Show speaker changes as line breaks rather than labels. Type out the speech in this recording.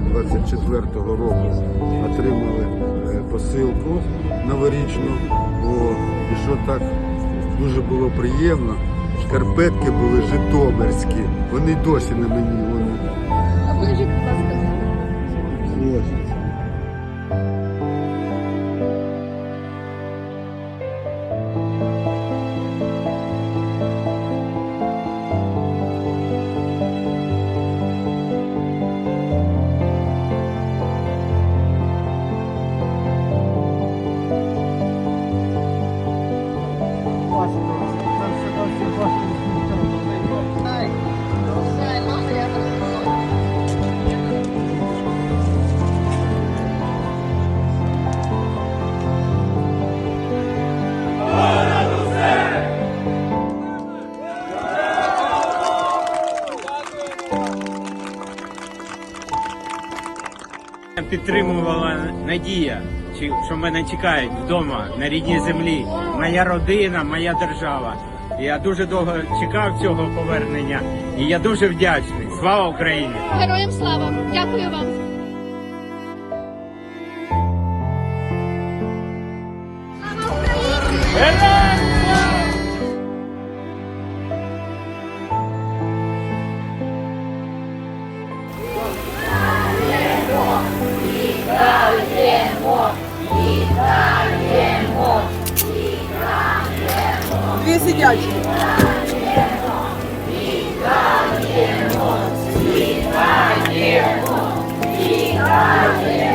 2024 року отримали е, посилку новорічну. бо і що так дуже було приємно. Шкарпетки були житомирські, вони досі на мені. Вони.
Підтримувала надія, що мене чекають вдома на рідній землі. Моя родина, моя держава. Я дуже довго чекав цього повернення, і я дуже вдячний. Слава Україні!
Героям слава! Дякую вам! Слава Україні!
Дві сидячі. Вітаємо! Вітаємо! Вітаємо!